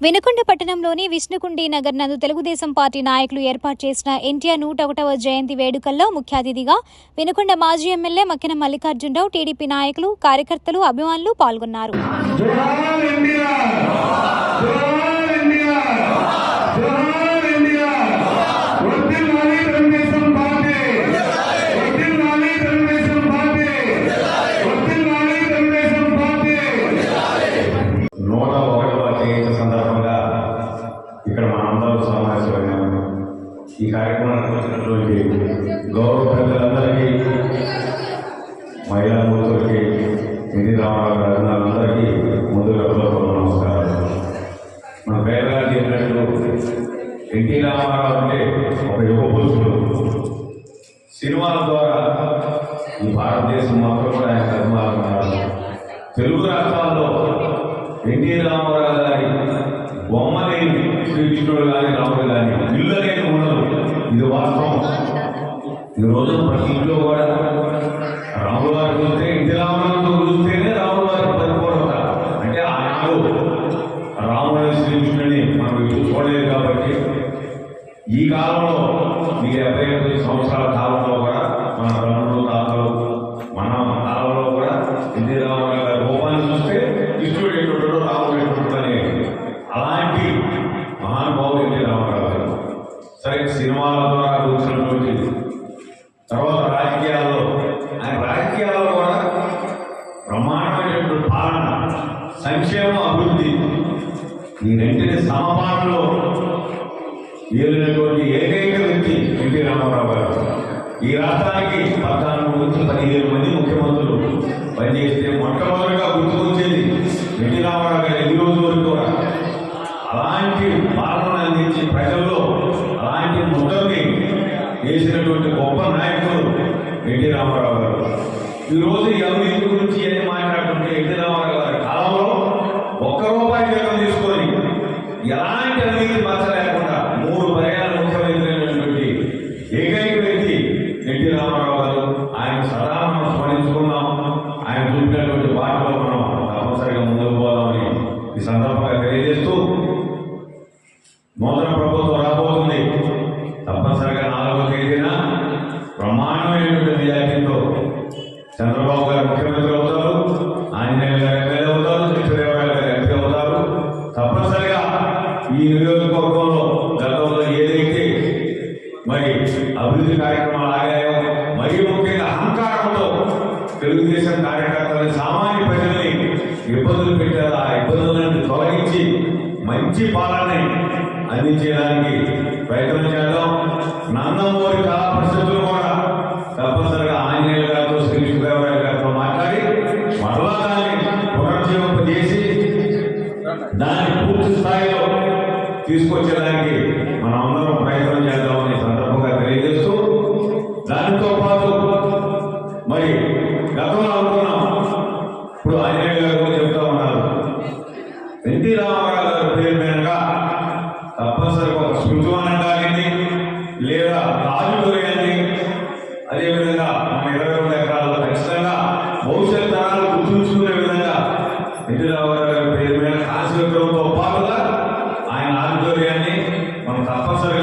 వినుకొండ పట్టణంలోని విష్ణుకుండి నగర్ నందు తెలుగుదేశం పార్టీ నాయకులు ఏర్పాటు చేసిన ఎన్టీఆర్ నూట ఒకటవ జయంతి వేడుకల్లో ముఖ్య అతిథిగా వినుకొండ మాజీ ఎమ్మెల్యే మక్కిన మల్లికార్జునరావు టీడీపీ నాయకులు కార్యకర్తలు అభిమానులు పాల్గొన్నారు. ఎన్టీ రామారావు అంటే ఒక యువ పురుషుడు సినిమాల ద్వారా ఈ భారతదేశం మొత్తం కూడా ఆయన కర్మాలు తెలుగు రాష్ట్రాల్లో ఎన్టీ రామారావు గారి బొమ్మ లేని శ్రీకృష్ణుడు కానీ రాముడు కానీ ఇల్లు అనేది ఉండదు. ఇది వాస్తవం. ఈ రోజు ప్రతి ఇంట్లో కూడా రాముడు గారు చూస్తే ఎన్టీ రామారావుతో చూస్తేనే ఏలినటువంటి ఏకైక వ్యక్తి ఎన్టీ రామారావు గారు. ఈ రాష్ట్రానికి పద్నాలుగు నుంచి పదిహేను మంది ముఖ్యమంత్రులు పనిచేస్తే మొట్టమొదటిగా గుర్తుకొచ్చేది ఎన్టీ రామారావు గారు ఎన్ని రోజుల వరకు కూడా. అలాంటి పాలన అందించి ప్రజల్లో అలాంటి ముద్రని చేసినటువంటి గొప్ప నాయకుడు ఎన్టీ రామారావు గారు. ఈరోజు అభివృద్ధి కార్యక్రమాలు ఆగాయో మరియు ముఖ్యంగా అహంకారంతో తెలుగుదేశం కార్యకర్తలని సామాన్య ప్రజల్ని ఇబ్బందులు పెట్టారు ఆ ఇబ్బందులను తొలగించి మంచి పాలన అందించేదానికి ప్రయత్నం చేద్దాం. నందమూరి కళా పరిస్థితులు కూడా తప్పనిసరిగా ఆంజనేయ గారితో శ్రీకృష్ణదేవరాయ గారితో మాట్లాడి మరలా దాన్ని పునర్జీవింపజేసి దాన్ని పూర్తి స్థాయిలో తీసుకొచ్చేదానికి మనం అందరం ప్రయత్నం చేద్దాం. మరి గతంలో అనుకున్నాం. ఇప్పుడు ఆయన గారు చెప్తా ఉన్నారు. ఎన్టీ రామారావు గారి పేరు మీదుగా తప్పనిసరిగా ఒక స్మృతివనం కానీ లేదా ఆడిటోరియాన్ని అదేవిధంగా మన ఇరవై రెండు ఎకరాల్లో ఖచ్చితంగా భవిష్యత్ తరాలు గుర్తుంచుకునే విధంగా ఎన్టీ రామారావు గారి పేరు మీద కాశీ విగ్రహంతో పాటుగా ఆయన ఆధ్వర్యాన్ని మనం తప్పనిసరి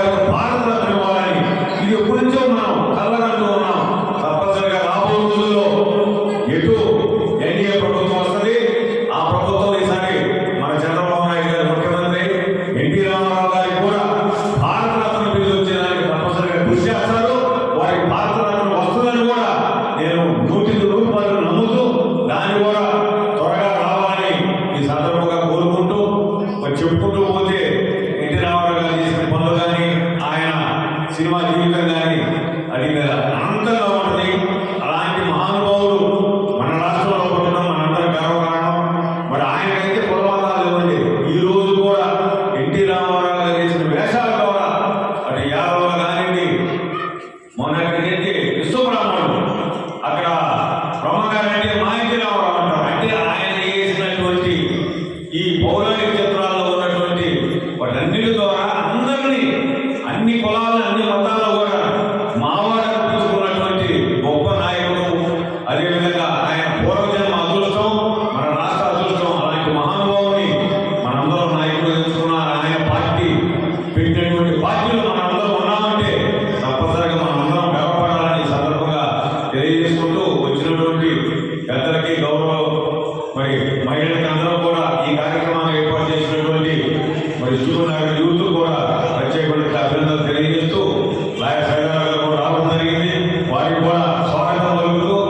యొక్క మొన్న ఎక్కడికి మహిళలకి అందరం కూడా